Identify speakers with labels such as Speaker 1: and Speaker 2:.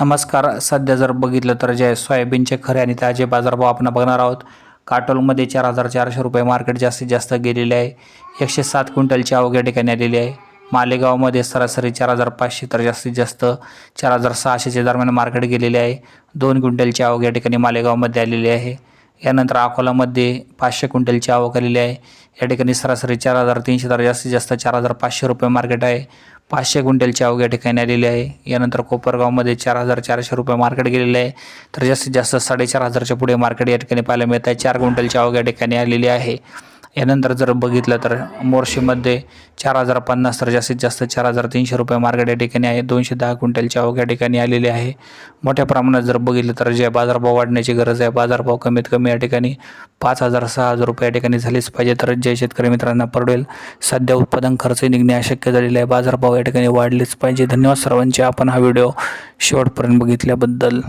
Speaker 1: नमस्कार सध्या जर बघितलं तर जे सोयाबीनचे खरे आणि ताजे बाजारभाव आपण बघणार आहोत काटोलमध्ये चार हजार चारशे रुपये मार्केट जास्तीत जास्त गेलेले आहे. एकशे सात क्विंटलची अवघ्या या ठिकाणी आलेली आहे. मालेगावमध्ये सरासरी चार हजार पाचशे तर जास्तीत जास्त चार हजार सहाशेच्या दरम्यान मार्केट गेलेले आहे. दोन क्विंटलची आवक या ठिकाणी मालेगावमध्ये आलेली आहे. यानंतर अकोलामध्ये पाचशे क्विंटलची आवक आलेली आहे. या ठिकाणी सरासरी चार हजार तीनशे तर जास्तीत जास्त चार हजार पाचशे रुपये मार्केट आहे. पाचशे क्विंटलची आवक या ठिकाणी आलेली आहे. यानंतर कोपरगावमध्ये चार हजार चारशे रुपये मार्केट गेलेले आहे. तर जास्तीत जास्त साडेचार हजारच्या पुढे मार्केट या ठिकाणी पाहायला मिळत आहे. चार क्विंटलची आवक या ठिकाणी आलेली आहे. यानंतर जर बघितलं तर मोर्शीमध्ये चार हजार पन्नास तर जास्तीत जास्त चार हजार तीनशे रुपये मार्केट या ठिकाणी आहे. दोनशे दहा क्विंटलच्या अवघ्या या ठिकाणी आलेली आहे. मोठ्या प्रमाणात जर बघितलं तर जे बाजारभाव वाढण्याची गरज आहे बाजारभाव कमीत कमी या ठिकाणी पाच हजार सहा हजार रुपये या ठिकाणी झालेच पाहिजे. तर जे शेतकरी मित्रांना परवडेल सध्या उत्पादन खर्च निघणे अशक्य झालेले आहे. बाजारभाव या ठिकाणी वाढलेच पाहिजे. धन्यवाद सर्वांचे. आपण हा व्हिडिओ शेवटपर्यंत बघितल्याबद्दल.